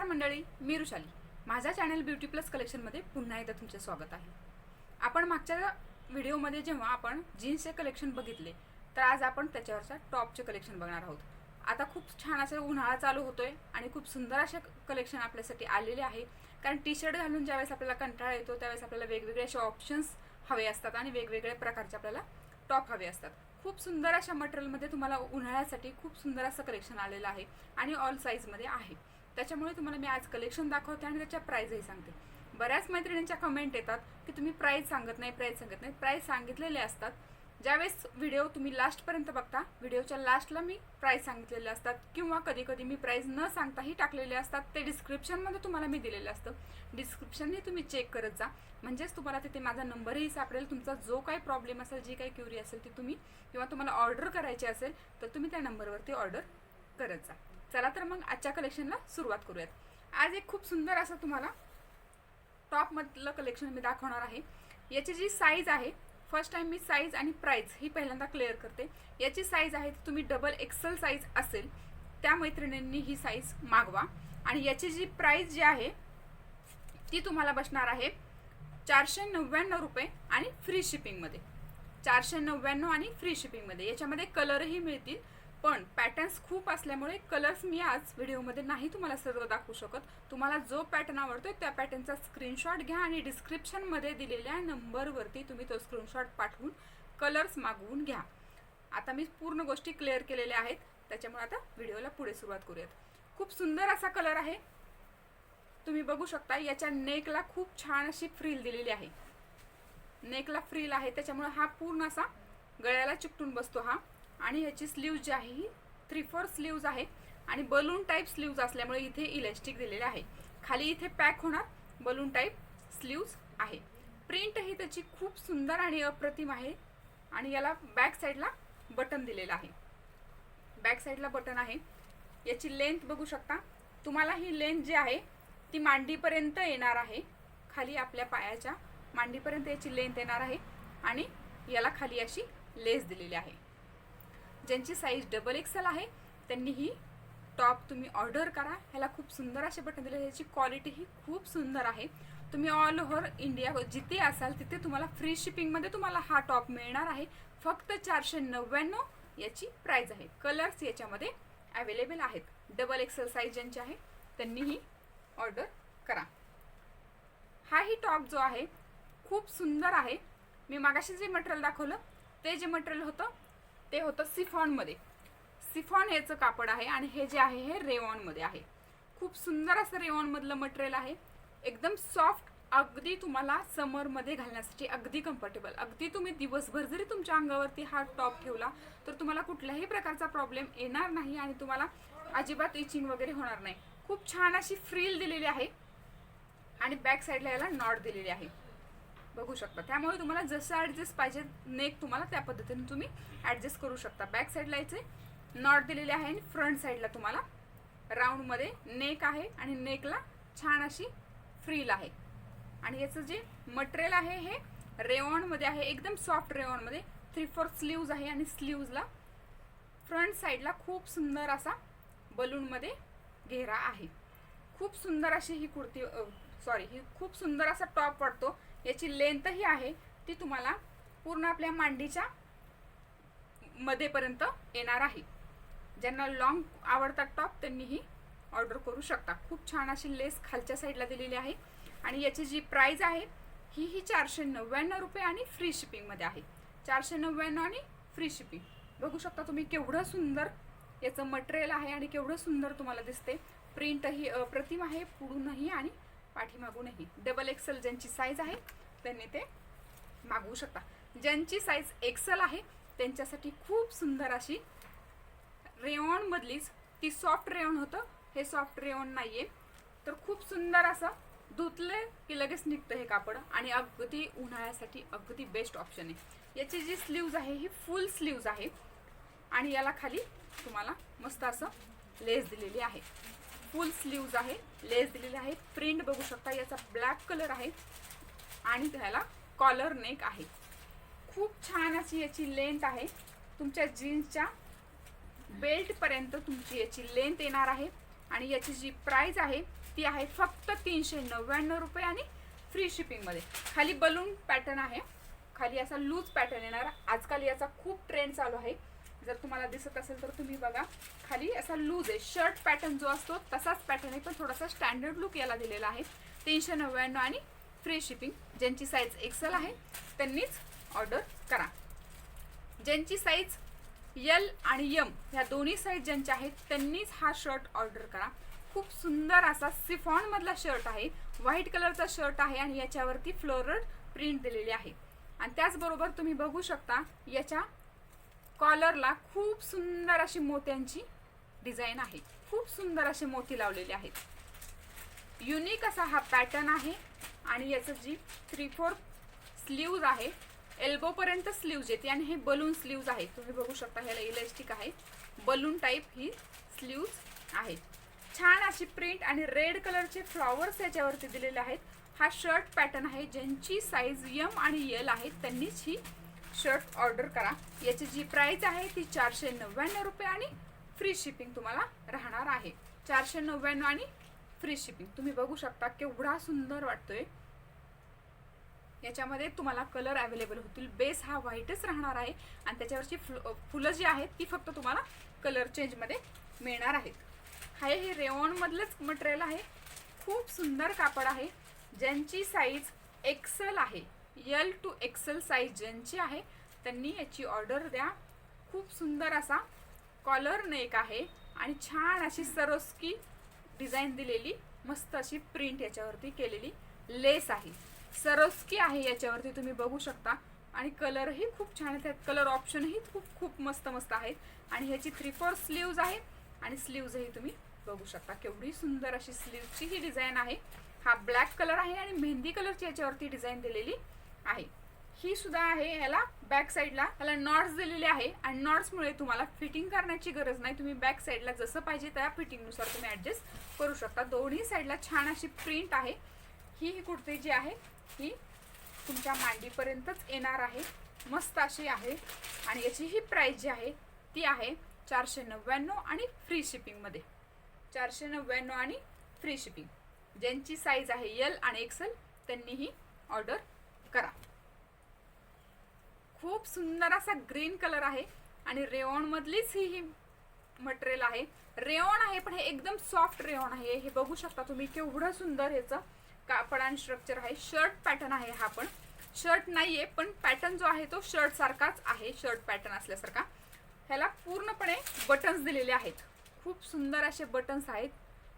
नमस्कार मंडळी मी रुशाली. माझ्या चॅनल ब्युटी प्लस कलेक्शनमध्ये पुन्हा एकदा तुमचे स्वागत आहे. आपण मागच्या व्हिडिओमध्ये जेव्हा आपण जीन्सचे कलेक्शन बघितले तर आज आपण त्याच्यावरच्या टॉपचे कलेक्शन बघणार आहोत. आता खूप छान असं उन्हाळा चालू होतोय आणि खूप सुंदर असे कलेक्शन आपल्यासाठी आलेले आहे. कारण टी शर्ट घालून ज्यावेळेस आपल्याला कंटाळा येतो त्यावेळेस आपल्याला वेगवेगळे असे ऑप्शन्स हवे असतात आणि वेगवेगळ्या प्रकारचे आपल्याला टॉप हवे असतात. खूप सुंदर अशा मटेरियलमध्ये तुम्हाला उन्हाळ्यासाठी खूप सुंदर असं कलेक्शन आलेलं आहे आणि ऑल साईजमध्ये आहे. त्याच्यामुळे तुम्हाला मी आज कलेक्शन दाखवते आणि त्याच्या प्राईजही सांगते. बऱ्याच मैत्रिणींच्या कमेंट येतात की तुम्ही प्राईज सांगत नाही प्राईज सांगत नाही. प्राईज सांगितलेले असतात. ज्यावेळेस व्हिडिओ तुम्ही लास्टपर्यंत बघता व्हिडिओच्या लास्टला मी प्राईज सांगितलेले असतात. किंवा कधी कधी मी प्राईज न सांगताही टाकलेले असतात. ते डिस्क्रिप्शनमध्ये तुम्हाला मी दिलेलं असतं. डिस्क्रिप्शनही तुम्ही चेक करत जा. म्हणजेच तुम्हाला तिथे माझा नंबरही सापडेल. तुमचा जो काही प्रॉब्लेम असेल जी काही क्युरी असेल ती तुम्ही किंवा तुम्हाला ऑर्डर करायची असेल तर तुम्ही त्या नंबरवरती ऑर्डर करत जा. चला तर मग आजच्या कलेक्शनला सुरुवात करूयात. आज एक खूप सुंदर असं तुम्हाला टॉपमधलं कलेक्शन मी दाखवणार आहे. याची जी साईज आहे फर्स्ट टाइम मी साईज आणि प्राईज ही पहिल्यांदा क्लिअर करते. याची साईज आहे ती तुम्ही डबल एक्सल साईज असेल त्या मैत्रिणींनी ही साईज मागवा. आणि याची जी प्राईज जी आहे ती तुम्हाला बसणार आहे चारशे नव्याण्णव रुपये आणि फ्री शिपिंगमध्ये चारशे नव्याण्णव आणि फ्री शिपिंगमध्ये याच्यामध्ये कलरही मिळतील. पण पॅटर्न्स खूप असल्यामुळे कलर्स मी आज व्हिडिओमध्ये नाही तुम्हाला सर्व दाखवू शकत. तुम्हाला जो पॅटर्न आवडतोय त्या पॅटर्नचा स्क्रीनशॉट घ्या आणि डिस्क्रिप्शनमध्ये दिलेल्या नंबरवरती तुम्ही तो स्क्रीनशॉट पाठवून कलर्स मागवून घ्या. आता मी पूर्ण गोष्टी क्लिअर केलेल्या आहेत. त्याच्यामुळे आता व्हिडिओला पुढे सुरुवात करूयात. खूप सुंदर असा कलर आहे. तुम्ही बघू शकता याच्या नेकला खूप छान अशी फ्रील दिलेली आहे. नेकला फ्रील आहे त्याच्यामुळे हा पूर्ण असा गळ्याला चिकटून बसतो हा. आणि ह्याची स्लीव्ज जी आहे ही थ्री फोर स्लीव्ज आहे. आणि बलून टाईप स्लीव्ज असल्यामुळे इथे इलॅस्टिक दिलेले आहे. खाली इथे पॅक होणार बलून टाईप स्लीव्ज आहे. प्रिंट ही त्याची खूप सुंदर आणि अप्रतिम आहे. आणि याला बॅक साईडला बटन दिलेलं आहे. बॅक साईडला बटन आहे. याची लेंथ बघू शकता. तुम्हाला ही लेंथ जी आहे ती मांडीपर्यंत येणार आहे. खाली आपल्या पायाच्या मांडीपर्यंत याची लेंथ येणार आहे. आणि याला खाली अशी लेस दिलेली आहे. ज्यांची साईज डबल एक्सेल आहे त्यांनी ही टॉप तुम्ही ऑर्डर करा. ह्याला खूप सुंदर असे बटन दिले. ह्याची क्वालिटी ही खूप सुंदर आहे. तुम्ही ऑल ओव्हर इंडिया जिथे असाल तिथे तुम्हाला फ्री शिपिंगमध्ये तुम्हाला हा टॉप मिळणार आहे. फक्त चारशे नव्याण्णव याची प्राईज आहे. कलर्स याच्यामध्ये अवेलेबल आहेत. डबल एक्सेल साईज ज्यांची आहे त्यांनीही ऑर्डर करा. हा ही टॉप जो आहे खूप सुंदर आहे. मी मागाशी जे मटेरियल दाखवलं ते जे मटेरियल होतं ते होतं सिफॉनमध्ये. सिफॉन याचं कापड आहे आणि हे जे आहे हे रेवॉनमध्ये आहे. खूप सुंदर असं रेवॉनमधलं मटेरियल आहे. एकदम सॉफ्ट अगदी तुम्हाला समरमध्ये घालण्यासाठी अगदी कम्फर्टेबल अगदी तुम्ही दिवसभर जरी तुमच्या अंगावरती हा टॉप ठेवला तर तुम्हाला कुठल्याही प्रकारचा प्रॉब्लेम येणार नाही आणि तुम्हाला अजिबात इचिंग वगैरे होणार नाही. खूप छान अशी फ्रील दिलेली आहे आणि बॅक साईडला याला नॉट दिलेली आहे. बघू शकता. त्यामुळे तुम्हाला जसं ॲडजस्ट पाहिजे नेक तुम्हाला त्या पद्धतीने तुम्ही ॲडजस्ट करू शकता. बॅक साईडला याचे नॉट दिलेले आहे आणि फ्रंट साईडला तुम्हाला राऊंडमध्ये नेक आहे आणि नेकला छान अशी फ्रील आहे. आणि याचं जे मटेरियल आहे हे रेवॉनमध्ये आहे. एकदम सॉफ्ट रेवॉनमध्ये थ्री फोर स्लीव्ज आहे आणि स्लीव्जला फ्रंट साईडला खूप सुंदर असा बलूनमध्ये घेरा आहे. खूप सुंदर अशी ही कुर्ती सॉरी ही खूप सुंदर असा टॉप वाटतो. याची लेंथही आहे ती तुम्हाला पूर्ण आपल्या मांडीच्या मध्येपर्यंत येणार आहे. ज्यांना लॉंग आवडतात टॉप त्यांनीही ऑर्डर करू शकता. खूप छान अशी लेस खालच्या साईडला दिलेली आहे. आणि याची जी प्राईज आहे ही ही चारशे नव्याण्णव रुपये आणि फ्री शिपिंगमध्ये आहे. चारशे नव्याण्णव आणि फ्री शिपिंग बघू शकता तुम्ही केवढं सुंदर याचं मटेरियल आहे आणि केवढं सुंदर तुम्हाला दिसते. प्रिंटही अप्रतिम आहे पुढूनही आणि पाठीमागूनही डबल एक्सल ज्यांची साईज आहे त्यांनी ते मागवू शकता. ज्यांची साईज एक्सेल आहे त्यांच्यासाठी खूप सुंदर अशी रेऑनमधलीच ती सॉफ्ट रेऑन होतं. हे सॉफ्ट रेऑन नाही आहे तर खूप सुंदर असं धुतले की लगेच निघतं हे कापड आणि अगदी उन्हाळ्यासाठी अगदी बेस्ट ऑप्शन आहे. याची जी स्लीव्ज आहे ही फुल स्लीव्ज आहे. आणि याला खाली तुम्हाला मस्त असं लेस दिलेली आहे. फुल स्लीव्ज आहे लेस दिलेली आहे प्रिंट बघू शकता याचा ब्लॅक कलर आहे. आणि त्याला कॉलर नेक आहे. खूप छान अशी याची लेंथ आहे. तुमच्या जीन्सच्या बेल्टपर्यंत तुमची याची लेंथ येणार आहे. आणि याची जी प्राईज आहे ती आहे फक्त तीनशे नव्याण्णव रुपये आणि फ्री शिपिंगमध्ये खाली बलून पॅटर्न आहे. खाली असा लूज पॅटर्न येणार. आजकाल याचा खूप ट्रेंड चालू आहे. जर तुम्हाला दिसत असेल तर तुम्ही बघा खाली असा लूज आहे. शर्ट पॅटर्न जो असतो तसाच पॅटर्न आहे पण थोडासा स्टँडर्ड लुक याला दिलेला आहे. तीनशे नव्याण्णव आणि फ्री शिपिंग ज्यांची साईज एक्सेल आहे त्यांनीच ऑर्डर करा. ज्यांची साईज यल आणि यम ह्या दोन्ही साईज ज्यांच्या आहेत त्यांनीच हा शर्ट ऑर्डर करा. खूप सुंदर असा सिफॉन मधला शर्ट आहे. व्हाईट कलरचा शर्ट आहे आणि याच्यावरती फ्लोरल प्रिंट दिलेली आहे. आणि त्याचबरोबर तुम्ही बघू शकता याच्या कॉलरला खूप सुंदर अशी मोत्यांची डिझाईन आहे. खूप सुंदर असे मोती लावलेले आहेत. युनिक असा हा पॅटर्न आहे आणि याचं जी थ्री फोर स्लीव्ज आहे एल्बोपर्यंत स्लीव्ज येते आणि हे बलून स्लीव्ज आहे तुम्ही बघू शकता ह्याला इलेस्टिक आहे. बलून टाईप ही स्लीव्ज आहे. छान अशी प्रिंट आणि रेड कलरचे फ्लॉवर्स याच्यावरती दिलेले आहेत. हा शर्ट पॅटर्न आहे ज्यांची साईज यम आणि यल आहे त्यांनीच ही शर्ट ऑर्डर करा. याची जी प्राईज आहे ती चारशे नव्याण्णव रुपये आणि फ्री शिपिंग तुम्हाला राहणार आहे. चारशे नव्याण्णव आणि फ्री शिपिंग तुम्ही बघू शकता केवढा सुंदर वाटतोय. याच्यामध्ये तुम्हाला कलर अवेलेबल होतील. बेस हा व्हाईटच राहणार आहे आणि त्याच्यावरची फुल फुलं जी आहेत ती फक्त तुम्हाला कलर चेंजमध्ये मिळणार आहेत. हाय हे रेवॉनमधलंच मटेरियल आहे. खूप सुंदर कापड आहे. ज्यांची साईज एक्सल आहे. यल टू एक्सेल साईज ज्यांची आहे त्यांनी याची ऑर्डर द्या. खूप सुंदर असा कॉलर नेक आहे आणि छान अशी सरोस्की डिझाईन दिलेली मस्त अशी प्रिंट याच्यावरती केलेली लेस आहे. सरोस्की आहे याच्यावरती तुम्ही बघू शकता. आणि कलरही खूप छान आहेत. कलर ऑप्शनही खूप खूप मस्त मस्त आहेत. आणि ह्याची थ्री फोर स्लीव्ज आहे. आणि स्लीव्जही तुम्ही बघू शकता. केवढी सुंदर अशी स्लीवची ही डिझाईन आहे. हा ब्लॅक कलर आहे आणि मेहंदी कलरची याच्यावरती डिझाईन दिलेली. आहे. ही सुद्धा आहे ह्याला बॅक साईडला ह्याला नॉट्स दिलेले आहे आणि नॉट्समुळे तुम्हाला फिटिंग करण्याची गरज नाही. तुम्ही बॅक साईडला जसं पाहिजे त्या फिटिंगनुसार तुम्ही ॲडजस्ट करू शकता. दोन्ही साईडला छान अशी प्रिंट आहे. ही ही कुर्ती जी आहे ही तुमच्या मांडीपर्यंतच येणार आहे. मस्त अशी आहे. आणि याची ही प्राईस जी आहे ती आहे चारशे नव्याण्णव आणि फ्री शिपिंगमध्ये चारशे नव्याण्णव आणि फ्री शिपिंग ज्यांची साईज आहे यल आणि एक्सेल त्यांनीही ऑर्डर करा. खूप सुंदर असा ग्रीन कलर आहे आणि रेओन मधलीच ही ही मटेरियल आहे. रेओन आहे पण हे एकदम सॉफ्ट रेओन आहे. हे बघू शकता तुम्ही केवढं सुंदर ह्याचं कापड आणि स्ट्रक्चर आहे. शर्ट पॅटर्न आहे हा पण. शर्ट नाहीये पण पॅटर्न जो आहे तो शर्ट सारखाच आहे. शर्ट पॅटर्न असल्यासारखा. ह्याला पूर्णपणे बटन्स दिलेले आहेत. खूप सुंदर असे बटन्स आहेत.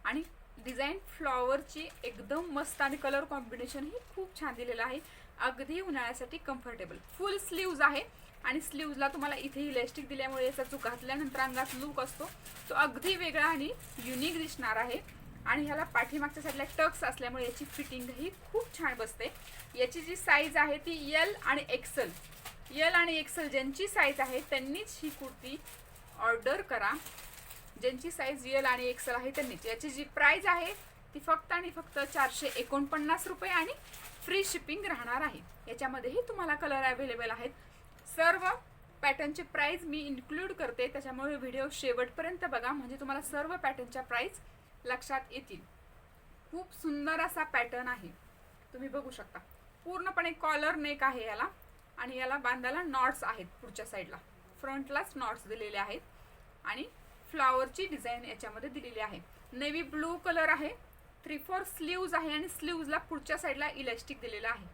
आणि डिझाईन फ्लॉवरची एकदम मस्त आणि कलर कॉम्बिनेशन ही खूप छान दिलेलं आहे. अगदी उन्हाळ्यासाठी कम्फर्टेबल फुल स्लीव्ज आहे. आणि स्लीव्जला तुम्हाला इथे इलेस्टिक दिल्यामुळे याचा जो घातल्यानंतर अंगात लुक असतो. तो अगदी वेगळा आणि युनिक दिसणार आहे. आणि ह्याला पाठीमागच्या साईडला टक्स असल्यामुळे याची फिटिंगही खूप छान बसते. याची जी साईज आहे ती यल आणि एक्सल यल आणि एक्सल ज्यांची साईज आहे त्यांनीच ही कुर्ती ऑर्डर करा. ज्यांची साईज यल आणि एक्सल आहे त्यांनीच. याची जी प्राईज आहे ती फक्त आणि फक्त चारशे एकोणपन्नास रुपये आणि फ्री शिपिंग राहणार आहे. याच्यामध्येही तुम्हाला कलर अवेलेबल आहेत. सर्व पॅटर्नचे प्राईज मी इन्क्लूड करते. त्याच्यामुळे व्हिडिओ शेवटपर्यंत बघा. म्हणजे तुम्हाला सर्व पॅटर्नच्या प्राईज लक्षात येतील. खूप सुंदर असा पॅटर्न आहे. तुम्ही बघू शकता. पूर्णपणे कॉलर नेक आहे याला. आणि याला बांधायला नॉट्स आहेत पुढच्या साईडला फ्रंटलाच नॉट्स दिलेले आहेत. आणि फ्लॉवरची डिझाईन याच्यामध्ये दिलेली आहे. नेव्ही ब्लू कलर आहे. थ्री फोर स्लीव्ज आहे आणि स्लीव्जला पुढच्या साईडला इलॅस्टिक दिलेलं आहे.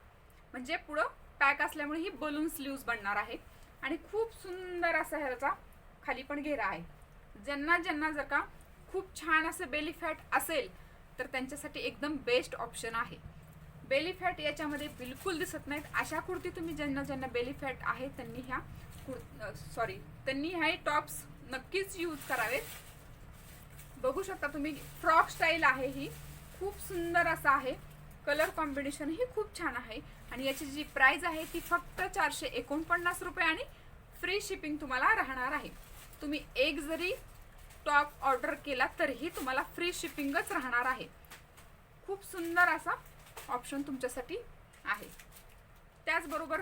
म्हणजे पुढं पॅक असल्यामुळे ही बलून स्लीव्ज बनणार आहे. आणि खूप सुंदर असा ह्याचा खाली पण घेरा आहे. ज्यांना ज्यांना जर का खूप छान असं बेली फॅट असेल तर त्यांच्यासाठी एकदम बेस्ट ऑप्शन आहे. बेली फॅट याच्यामध्ये बिलकुल दिसत नाहीत. अशा कुर्ती तुम्ही ज्यांना ज्यांना बेली फॅट आहे त्यांनी ह्या कुर सॉरी त्यांनी ह्या टॉप्स नक्कीच यूज करावेत. बघू शकता तुम्ही फ्रॉक स्टाईल आहे ही. खूप सुंदर असा आहे. कलर कॉम्बिनेशन ही खूप छान आहे. आणि याची जी प्राइस आहे ती फक्त चारशे एकोणपन्नास रुपये आणि फ्री शिपिंग तुम्हाला राहणार आहे. तुम्ही एक जरी टॉप ऑर्डर केला तरीही तुम्हाला फ्री शिपिंगच राहणार आहे. खूप सुंदर असा ऑप्शन तुमच्यासाठी आहे. त्याचबरोबर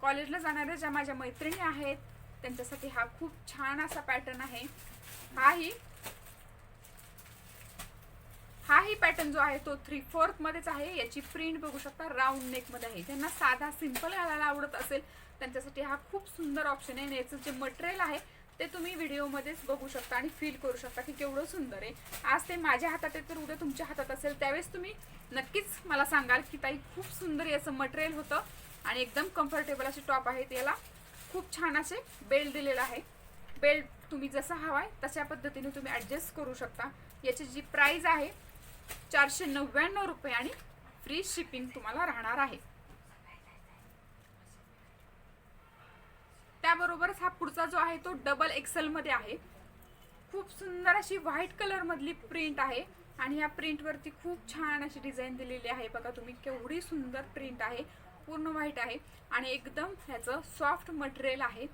कॉलेजला जाणाऱ्या ज्या माझ्या मैत्रिणी आहेत त्यांच्यासाठी हा खूप छान असा पॅटर्न आहे. हाही हाही पॅटर्न जो आहे तो थ्री फोर्थ मध्येच आहे. याची प्रिंट बघू शकता राऊंड नेकमध्ये आहे. ज्यांना साधा सिंपल घालायला आवडत असेल त्यांच्यासाठी हा खूप सुंदर ऑप्शन आहे. आणि याचं जे मटेरियल आहे ते तुम्ही व्हिडिओमध्येच बघू शकता आणि फील करू शकता की केवढं सुंदर आहे. आज ते माझ्या हातात आहे तर उद्या तुमच्या हातात असेल. त्यावेळेस तुम्ही नक्कीच मला सांगाल की ताई खूप सुंदर याचं मटेरियल होतं. आणि एकदम कम्फर्टेबल असे टॉप आहेत याला खूप छान असे बेल्ट दिलेला आहे. बेल्ट तुम्ही जसा हवा आहे तशा पद्धतीने तुम्ही ॲडजस्ट करू शकता. याची जी प्राईज आहे चारशे नव्याण्णव रुपये आणि फ्री शिपिंग तुम्हाला राहणार आहे. त्याबरोबरच हा पुढचा जो आहे तो डबल एक्सेल मध्ये आहे. खूप सुंदर अशी व्हाईट कलर मधली प्रिंट आहे आणि ह्या प्रिंटवरती खूप छान अशी डिझाईन दिलेली आहे. बघा तुम्ही केवढी सुंदर प्रिंट आहे पूर्ण व्हाईट आहे आणि एकदम ह्याचं सॉफ्ट मटेरियल आहे.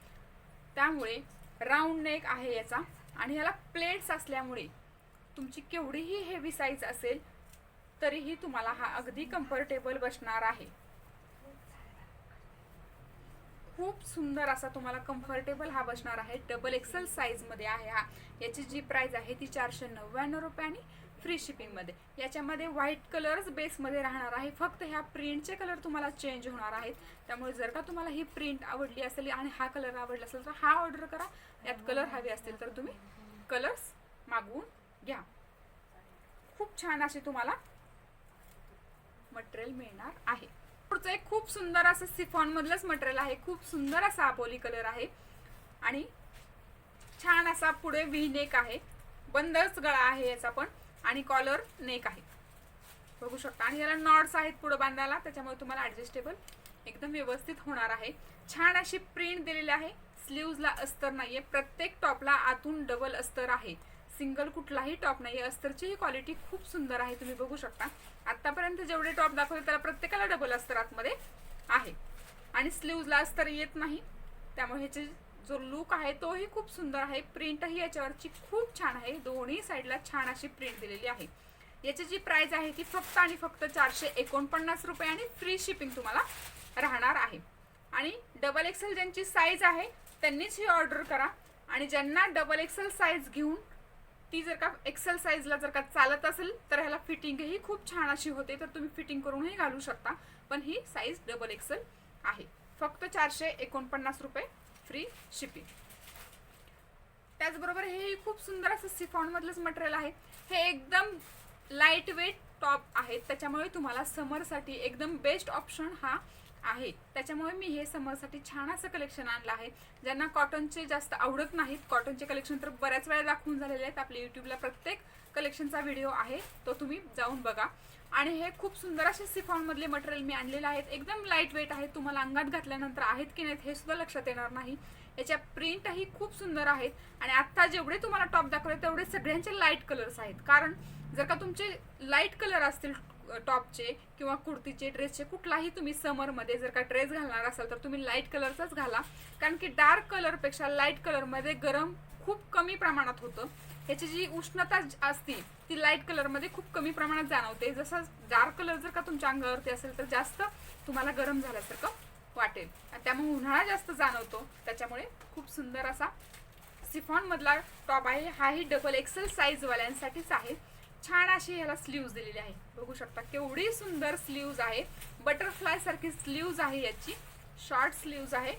त्यामुळे राऊंड नेक आहे याचा आणि ह्याला प्लेट्स असल्यामुळे तुमची केवढीही हेवी साईज असेल तरीही तुम्हाला हा अगदी कम्फर्टेबल बसणार आहे. खूप सुंदर असा तुम्हाला कम्फर्टेबल हा बसणार आहे. डबल एक्सेल साईजमध्ये आहे हा. याची जी प्राईज आहे ती चारशे नव्याण्णव रुपये आणि फ्री शिपिंगमध्ये याच्यामध्ये व्हाईट कलरच बेसमध्ये राहणार आहे. फक्त ह्या प्रिंटचे कलर तुम्हाला चेंज होणार आहेत. त्यामुळे जर का तुम्हाला ही प्रिंट आवडली असेल आणि हा कलर आवडला असेल तर हा ऑर्डर करा. यात कलर हवे असतील तर तुम्ही कलर्स मागवून घ्या. खूप छान असे तुम्हाला मटेरियल मिळणार आहे. पुढचं एक खूप सुंदर असं सिफॉन मधलंच मटेरियल आहे. खूप सुंदर असा अपोली कलर आहे. आणि छान असा पुढे व्ही नेक आहे. बंदच गळा आहे याचा पण. आणि कॉलर नेक आहे. बघू शकता. आणि याला नॉट्स आहेत पुढे बांधायला. त्याच्यामुळे तुम्हाला ॲडजस्टेबल एकदम व्यवस्थित होणार आहे. छान अशी प्रिंट दिलेली आहे. स्लीव्जला अस्तर नाहीये. प्रत्येक टॉपला आतून डबल अस्तर आहे. सिंगल कुठलाही टॉप नाही अस्तरची ही क्वालिटी खूप सुंदर आहे तुम्ही बघू शकता. आतापर्यंत जेवढे टॉप दाखवले त्याला प्रत्येकाला डबल अस्तर आतमध्ये आहे. आणि स्लीव्जला अस्तर येत नाही. त्यामुळे ह्याचे जो लुक आहे तोही खूप सुंदर आहे. प्रिंटही याच्यावरची खूप छान आहे. दोन्ही साईडला छान अशी प्रिंट दिलेली आहे. याची जी प्राइस आहे ती फक्त आणि फक्त चारशे एकोणपन्नास रुपये आणि फ्री शिपिंग तुम्हाला राहणार आहे. आणि डबल एक्सेल ज्यांची साईज आहे त्यांनीच ही ऑर्डर करा. आणि ज्यांना डबल एक्सेल साईज घेऊन ती जर का एक्सेल साईजला जर का चालत असेल तर ह्याला फिटिंगही खूप छान अशी होते तर तुम्ही फिटिंग करूनही घालू शकता. पण ही साईज डबल एक्सेल आहे. फक्त चारशे एकोणपन्नास रुपये फ्री शिपिंग त्याचबरोबर हेही खूप सुंदर असं सिफॉनमधलंच मटेरियल आहे. हे एकदम लाइट वेट टॉप आहेत त्याच्यामुळे तुम्हाला समरसाठी एकदम बेस्ट ऑप्शन हा आहे. त्याच्यामुळे मी हे समरसाठी छान असं कलेक्शन आणलं आहे. ज्यांना कॉटनचे जास्त आवडत नाहीत कॉटनचे कलेक्शन तर बऱ्याच वेळा दाखवून झालेले आहेत. आपल्या युट्यूबला प्रत्येक कलेक्शनचा व्हिडिओ आहे तो तुम्ही जाऊन बघा. आणि हे खूप सुंदर असे सिफॉनमधले मटेरियल मी आणलेले आहेत. एकदम लाइट वेट आहेत. तुम्हाला अंगात घातल्यानंतर आहेत की नाहीत हे सुद्धा लक्षात येणार नाही. याच्या प्रिंटही खूप सुंदर आहेत. आणि आत्ता जेवढे तुम्हाला टॉप दाखवले तेवढे सगळ्यांचे लाइट कलर्स आहेत. कारण जर का तुमचे लाइट कलर असतील टॉपचे किंवा कुर्तीचे ड्रेसचे कुठलाही तुम्ही समरमध्ये जर का ड्रेस घालणार असाल तर तुम्ही लाइट कलरचाच घाला. कारण की डार्क कलरपेक्षा लाइट कलरमध्ये गरम खूप कमी प्रमाणात होतं. ह्याची जी उष्णता असती असते ती लाइट कलरमध्ये खूप कमी प्रमाणात जाणवते. जसं डार्क कलर जर का तुमच्या अंगावरती असेल तर जास्त तुम्हाला गरम झाल्यासारखं वाटेल. आणि त्यामुळे उन्हाळा जास्त जाणवतो. त्याच्यामुळे खूप सुंदर असा सिफॉनमधला टॉप आहे. हाही डबल एक्सेल साईजवाल्यांसाठीच आहे. छान अशी ह्याला स्लीव्ज दिलेली आहे बघू शकता केवढी सुंदर स्लीव्ज आहे बटरफ्लाय सारखी स्लीव्ज आहे याची. शॉर्ट स्लीव्ज आहे.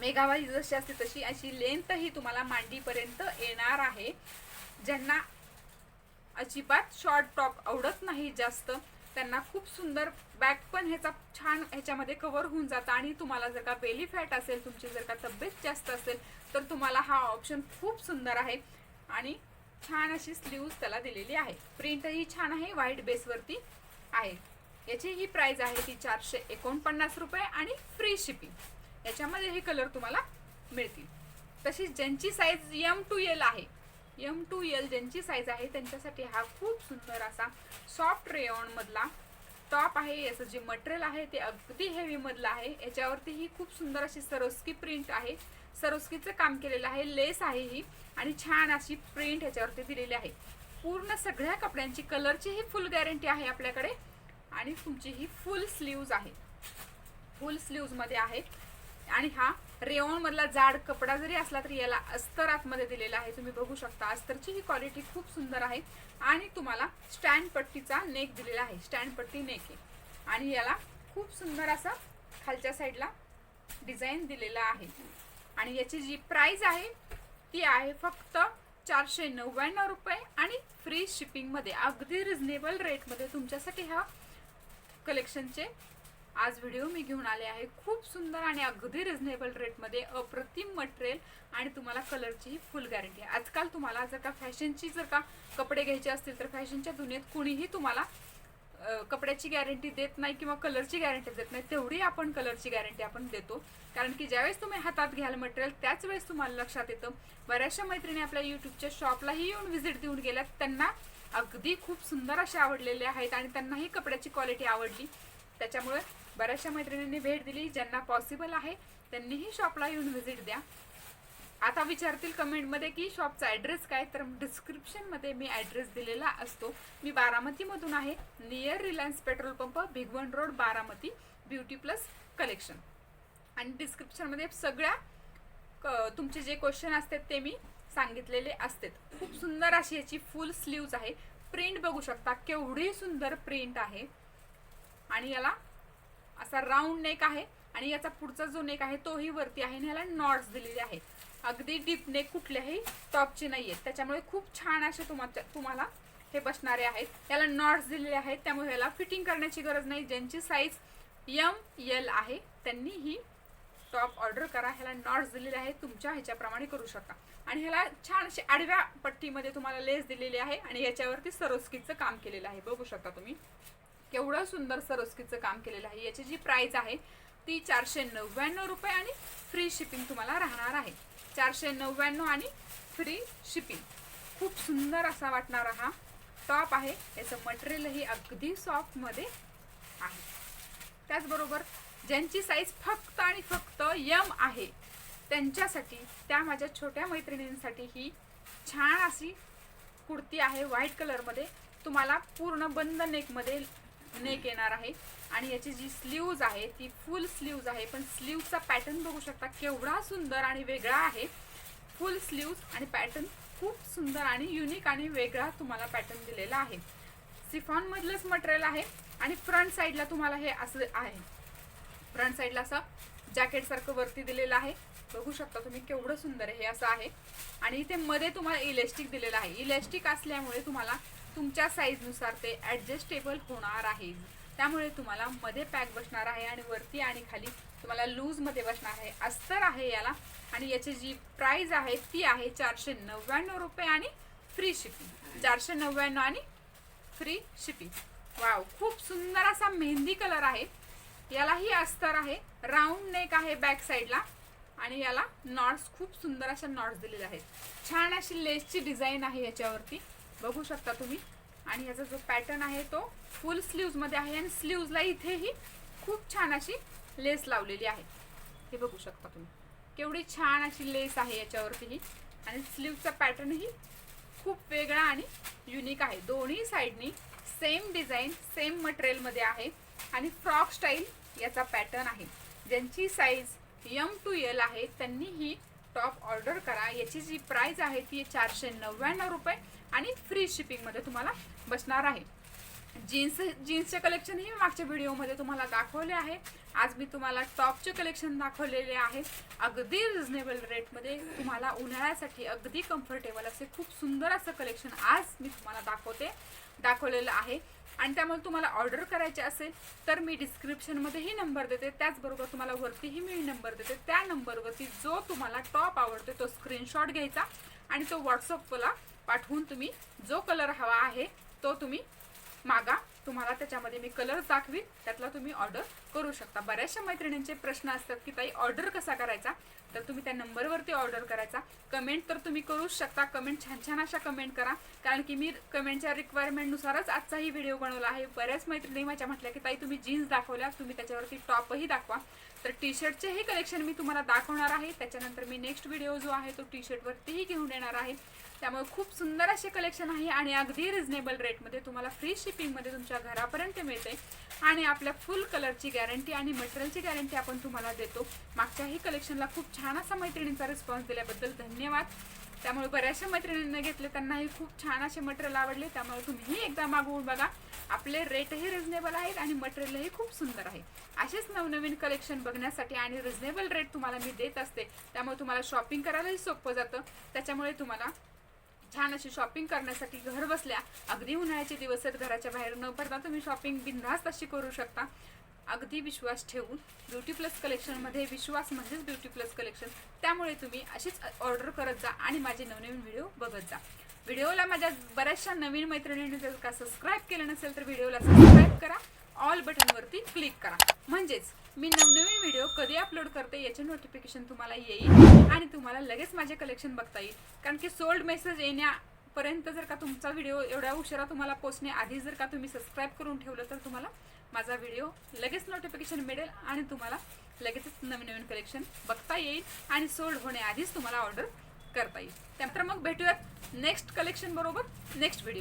मेघावाई जशी असते तशी अशी लेंथ ही तुम्हाला मांडीपर्यंत येणार आहे. ज्यांना अजिबात शॉर्ट टॉप आवडत नाही जास्त त्यांना खूप सुंदर बॅक पण ह्याचा छान ह्याच्यामध्ये कवर होऊन जातं. आणि तुम्हाला जर का बेली फॅट असेल तुमची जर का तब्येत जास्त असेल तर तुम्हाला हा ऑप्शन खूप सुंदर आहे. आणि छान अशी स्लीव्ज त्याला दिलेली आहे. प्रिंटही छान आहे व्हाईट बेसवरती आहे. याची ही प्राइस आहे ती चारशे एकोणपन्नास रुपये आणि फ्री शिपिंग याच्यामध्ये हे कलर तुम्हाला मिळतील. तशीच ज्यांची साईज यम टू एल आहे यम टू एल ज्यांची साईज आहे त्यांच्यासाठी हा खूप सुंदर असा सॉफ्ट रेयॉन मधला टॉप आहे. याचं जे मटेरियल आहे ते अगदी हेवी मधलं आहे. याच्यावरती ही खूप सुंदर अशी सरोस्की प्रिंट आहे. सरोस्कीचं काम केलेलं आहे लेस आहे ही आणि छान अशी प्रिंट ह्याच्यावरती दिलेली आहे. पूर्ण सगळ्या कपड्यांची कलरची ही फुल गॅरंटी आहे आपल्याकडे आणि तुमची ही फुल स्लीव्ज आहे. फुल स्लीव्जमध्ये आहे. आणि हा रेवॉनमधला जाड कपडा जरी असला तरी याला अस्तर आतमध्ये दिलेला आहे. तुम्ही बघू शकता अस्तरची ही क्वालिटी खूप सुंदर आहे. आणि तुम्हाला स्टँड पट्टीचा नेक दिलेला आहे. स्टँड पट्टी नेक आहे. आणि याला खूप सुंदर असा खालच्या साईडला डिझाईन दिलेला आहे. आणि याची जी प्राईज आहे ती आहे फक्त चारशे नव्याण्णव रुपये आणि फ्री शिपिंगमध्ये अगदी रिझनेबल रेटमध्ये तुमच्यासाठी ह्या कलेक्शनचे आज व्हिडिओ मी घेऊन आले आहे. खूप सुंदर आणि अगदी रिझनेबल रेटमध्ये अप्रतिम मटेरियल आणि तुम्हाला कलरचीही फुल गॅरंटी आहे आजकाल तुम्हाला जर का फॅशनची जर का कपडे घ्यायचे असतील तर फॅशनच्या दुनियेत कुणीही तुम्हाला कपड्याची गॅरंटी देत नाही किंवा कलरची गॅरंटी देत नाही तेवढी आपण कलरची गॅरंटी आपण देतो. कारण की ज्यावेळेस तुम्ही हातात घ्याल मटेरियल त्याच वेळेस तुम्हाला लक्षात येतं. बऱ्याचशा मैत्रिणी आपल्या युट्यूबच्या शॉपलाही येऊन व्हिजिट देऊन गेल्यात. त्यांना अगदी खूप सुंदर असे आवडलेले आहेत आणि त्यांनाही कपड्याची क्वालिटी आवडली. त्याच्यामुळे बऱ्याचशा मैत्रिणींनी भेट दिली. ज्यांना पॉसिबल आहे त्यांनीही शॉपला येऊन व्हिजिट द्या. आता विचारतील कमेंटमध्ये की शॉपचा ॲड्रेस काय? तर डिस्क्रिप्शनमध्ये मी ॲड्रेस दिलेला असतो. मी बारामतीमधून आहे. Near Reliance petrol pump Bhigwan road Baramati beauty plus collection आणि डिस्क्रिप्शनमध्ये सगळ्या क- तुमचे जे क्वेश्चन असतात ते मी सांगितलेले असतात. खूप सुंदर अशी याची फुल स्लीव्ज आहे. प्रिंट बघू शकता केवढी सुंदर प्रिंट आहे. आणि याला असा राऊंड नेक आहे. आणि याचा पुढचा जो नेक आहे तोही वरती आहे आणि ह्याला नॉट्स दिलेले आहेत. अगदी डीप नेक कुठल्याही टॉपचे नाही आहेत त्याच्यामुळे खूप छान असे तुम्हाला तुम्हाला हे बसणारे आहेत. याला नॉट्स दिलेले आहेत. त्यामुळे ह्याला फिटिंग करण्याची गरज नाही. ज्यांची साईज यम एल आहे त्यांनी ही टॉप ऑर्डर करा. ह्याला नॉट्स दिलेले आहेत. तुमच्या ह्याच्याप्रमाणे करू शकता. आणि ह्याला छान अशी आडव्या पट्टीमध्ये तुम्हाला लेस दिलेली आहे आणि याच्यावरती सरोस्कीचं काम केलेलं आहे. बघू शकता तुम्ही. केवढं सुंदर सरोस्कीचं काम केलेलं आहे. याची जी प्राईज आहे ती चारशे नव्याण्णव रुपये आणि फ्री शिपिंग तुम्हाला राहणार आहे. चारशे नव्याण्णव आणि फ्री शिपिंग खूप सुंदर असा वाटणारा हा. टॉप आहे. याचं मटेरियलही अगदी सॉफ्टमध्ये आहे. त्याचबरोबर ज्यांची साईज फक्त आणि फक्त यम आहे त्यांच्यासाठी त्या माझ्या छोट्या मैत्रिणींसाठी ही छान अशी कुर्ती आहे. व्हाईट कलरमध्ये तुम्हाला पूर्ण बंद नेकमध्ये नेक येणार आहे. आणि याची जी स्लीव्ज आहे ती फुल स्लीव्ज आहे. पण स्लीवचा पॅटर्न बघू शकता केवढा सुंदर आणि वेगळा आहे. फुल स्लीव्ज आणि पॅटर्न खूप सुंदर आणि युनिक आणि वेगळा तुम्हाला पॅटर्न दिलेला आहे. सिफॉनमधलंच मटेरियल आहे आणि फ्रंट साईडला तुम्हाला हे असं आहे. फ्रंट साईडला असं जॅकेटसारखं वरती दिलेलं आहे. बघू शकता तुम्ही केवढं सुंदर आहे हे असं आहे. आणि इथे मध्ये तुम्हाला इलेस्टिक दिलेलं आहे. इलेस्टिक असल्यामुळे तुम्हाला तुमच्या साईजनुसार ते ॲडजस्टेबल होणार आहे. त्यामुळे तुम्हाला मध्ये पॅक बसणार आहे आणि वरती आणि खाली तुम्हाला लूजमध्ये बसणार आहे. अस्तर आहे याला. आणि याची जी प्राईज आहे ती आहे चारशे नव्याण्णव रुपये आणि फ्री शिपिंग चारशे नव्याण्णव आणि फ्री शिपिंग वाव खूप सुंदर असा मेहंदी कलर आहे. यालाही अस्तर आहे. राऊंड नेक आहे बॅक साईडला आणि याला नॉट्स खूप सुंदर अशा नॉट्स दिलेले आहेत. छान अशी लेसची डिझाईन आहे याच्यावरती. बघू शकता तुम्ही. आणि याचा जो पॅटर्न आहे तो फुल स्लीव्जमध्ये आहे आणि स्लीव्जला इथेही खूप छान अशी लेस लावलेली आहे. हे बघू शकता तुम्ही. केवढी छान अशी लेस आहे याच्यावरतीही आणि स्लीवचा पॅटर्नही खूप वेगळा आणि युनिक आहे. दोन्ही साईडनी सेम डिझाईन सेम मटेरियलमध्ये आहे. आणि फ्रॉक स्टाईल याचा पॅटर्न आहे. ज्यांची साईज यम टू एल आहे त्यांनी ही टॉप ऑर्डर करा. याची जी प्राईज आहे ती चारशे नव्याण्णव रुपये आणि फ्री शिपिंगमध्ये तुम्हाला बसणार आहे. जीन्स जीन्सचे कलेक्शन ही मागच्या व्हिडिओमध्ये तुम्हाला दाखवले आहे. आज मी तुम्हाला टॉपचे कलेक्शन दाखवलेले आहे. अगदी रिझनेबल रेटमध्ये तुम्हाला उन्हाळ्यासाठी अगदी कम्फर्टेबल असे खूप सुंदर असं कलेक्शन आज मी तुम्हाला दाखवते दाखवलेलं आहे. आणि त्यामुळे तुम्हाला ऑर्डर करायची असेल तर मी डिस्क्रिप्शनमध्येही नंबर देते. त्याचबरोबर तुम्हाला वरतीही मी नंबर देते. त्या नंबरवरती जो तुम्हाला टॉप आवडतो तो स्क्रीनशॉट घ्यायचा आणि तो व्हॉट्सअपला पाठवून तुम्ही जो कलर हवा आहे तो तुम्ही मागा. तुम्हाला त्याच्यामध्ये मी कलर दाखवीन त्यातला तुम्ही ऑर्डर करू शकता. बऱ्याचशा मैत्रिणींचे प्रश्न असतात की ताई ऑर्डर कसा करायचा? तर तुम्ही त्या नंबरवरती ऑर्डर करायचा. कमेंट तर तुम्ही करूच शकता. कमेंट छान छान अशा कमेंट करा. कारण की मी कमेंटच्या रिक्वायरमेंटनुसारच आजचाही व्हिडिओ बनवला आहे. बऱ्याच मैत्रिणी माझ्या म्हटल्या की ताई तुम्ही जीन्स दाखवल्या तुम्ही त्याच्यावरती टॉपही दाखवा. तर टी शर्टचेही कलेक्शन मी तुम्हाला दाखवणार आहे. त्याच्यानंतर मी नेक्स्ट व्हिडिओ जो आहे तो टी शर्टवरतीही घेऊन येणार आहे. त्यामुळे खूप सुंदर असे कलेक्शन आहे आणि अगदी रिझनेबल रेटमध्ये तुम्हाला फ्री शिपिंगमध्ये तुमच्या घरापर्यंत मिळते. आणि आपल्या फुल कलरची गॅरंटी आणि मटेरियलची गॅरंटी आपण तुम्हाला देतो. मागच्याही कलेक्शनला खूप छान असा मैत्रिणींचा रिस्पॉन्स दिल्याबद्दल धन्यवाद. त्यामुळे बऱ्याचशा मैत्रिणींना घेतले त्यांनाही खूप छान असे मटेरियल आवडले. त्यामुळे तुम्हीही एकदा मागवून बघा. आपले रेटही रिझनेबल आहेत आणि मटेरियलही खूप सुंदर आहे. असेच नवनवीन कलेक्शन बघण्यासाठी आणि रिझनेबल रेट तुम्हाला मी देत असते त्यामुळे तुम्हाला शॉपिंग करायलाही सोपं जातं. त्याच्यामुळे तुम्हाला छान अशी शॉपिंग करण्यासाठी घर बसल्या अगदी उन्हाळ्याचे दिवस आहेत घराच्या बाहेर न पडता तुम्ही शॉपिंग बिनधास्त अशी करू शकता. अगदी विश्वास ठेवून ब्युटी प्लस कलेक्शनमध्ये विश्वास म्हणजेच ब्युटी प्लस कलेक्शन त्यामुळे तुम्ही अशीच ऑर्डर करत जा आणि माझे नवनवीन व्हिडिओ बघत जा. व्हिडिओला माझ्या बऱ्याचशा नवीन मैत्रिणींनी जर का सबस्क्राईब केलं नसेल तर व्हिडिओला सबस्क्राईब करा. ऑल बटनवरती क्लिक करा. म्हणजेच मी नवनवीन व्हिडिओ कधी अपलोड करते याचे नोटिफिकेशन तुम्हाला येईल आणि तुम्हाला लगेच माझे कलेक्शन बघता येईल. कारण की सोल्ड मेसेज येण्यापर्यंत जर का तुमचा व्हिडिओ एवढ्या उशिरा तुम्हाला पोचणे आधी जर का तुम्ही सबस्क्राईब करून ठेवलं तर तुम्हाला माझा व्हिडिओ लगेच नोटिफिकेशन मिळेल आणि तुम्हाला लगेचच नवीन नवीन कलेक्शन बघता येईल आणि सोल्ड होण्याआधीच तुम्हाला ऑर्डर करता येईल. त्यानंतर मग भेटूयात नेक्स्ट कलेक्शन बरोबर नेक्स्ट व्हिडिओ